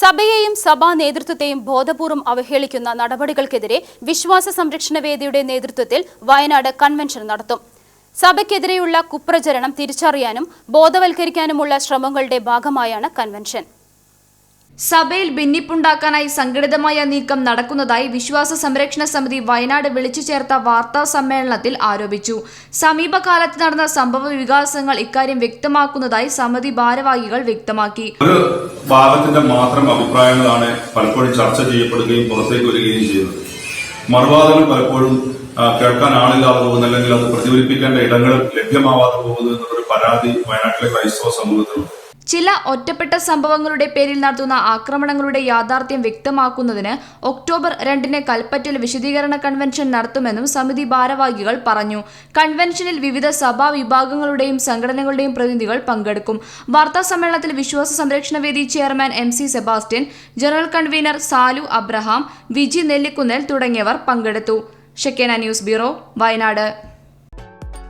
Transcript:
സഭയെയും സഭാ നേതൃത്വത്തെയും ബോധപൂർവം അവഹേളിക്കുന്ന നടപടികൾക്കെതിരെ വിശ്വാസ സംരക്ഷണ വേദിയുടെ നേതൃത്വത്തിൽ വയനാട് കൺവെൻഷൻ നടത്തും. സഭയ്ക്കെതിരെയുള്ള കുപ്രചരണം തിരിച്ചറിയാനും ബോധവൽക്കരിക്കാനുമുള്ള ശ്രമങ്ങളുടെ ഭാഗമായാണ് കൺവെൻഷൻ. സഭയിൽ ഭിന്നിപ്പുണ്ടാക്കാനായി സംഘടിതമായ നീക്കം നടക്കുന്നതായി വിശ്വാസ സംരക്ഷണ സമിതി വയനാട് വിളിച്ചു ചേർത്ത വാർത്താ സമ്മേളനത്തിൽ ആരോപിച്ചു. സമീപകാലത്ത് നടന്ന സംഭവ വികാസങ്ങൾ ഇക്കാര്യം വ്യക്തമാക്കുന്നതായി സമിതി ഭാരവാഹികൾ വ്യക്തമാക്കി. ഒരു ഭാഗത്തിന്റെ മാത്രം അഭിപ്രായങ്ങളാണ് പലപ്പോഴും ചർച്ച ചെയ്യപ്പെടുകയും പുറത്തേക്ക് വരികയും ചെയ്യുന്നത്. മറുവാദങ്ങൾ പലപ്പോഴും കേൾക്കാൻ ആളില്ലാതെ പോകുന്ന അല്ലെങ്കിൽ അത് പ്രതിഫലിപ്പിക്കേണ്ട ഇടങ്ങൾ ലഭ്യമാവാതെ പോകുന്നു എന്നൊരു പരാതി വയനാട്ടിലെ ക്രൈസ്തവ സമൂഹത്തിലുണ്ട്. ചില ഒറ്റപ്പെട്ട സംഭവങ്ങളുടെ പേരിൽ നടത്തുന്ന ആക്രമണങ്ങളുടെ യാഥാർത്ഥ്യം വ്യക്തമാക്കുന്നതിന് ഒക്ടോബർ രണ്ടിന് കൽപ്പറ്റയിൽ വിശദീകരണ കൺവെൻഷൻ നടത്തുമെന്നും സമിതി ഭാരവാഹികൾ പറഞ്ഞു. കൺവെൻഷനിൽ വിവിധ സഭാ വിഭാഗങ്ങളുടെയും സംഘടനകളുടെയും പ്രതിനിധികൾ പങ്കെടുക്കും. വാർത്താ സമ്മേളനത്തിൽ വിശ്വാസ സംരക്ഷണ വേദി chairman M C Sebastian general convener Salu Abraham Viji Nellikkunnel തുടങ്ങിയവർ പങ്കെടുത്തു. Shekinah news bureau Wayanad.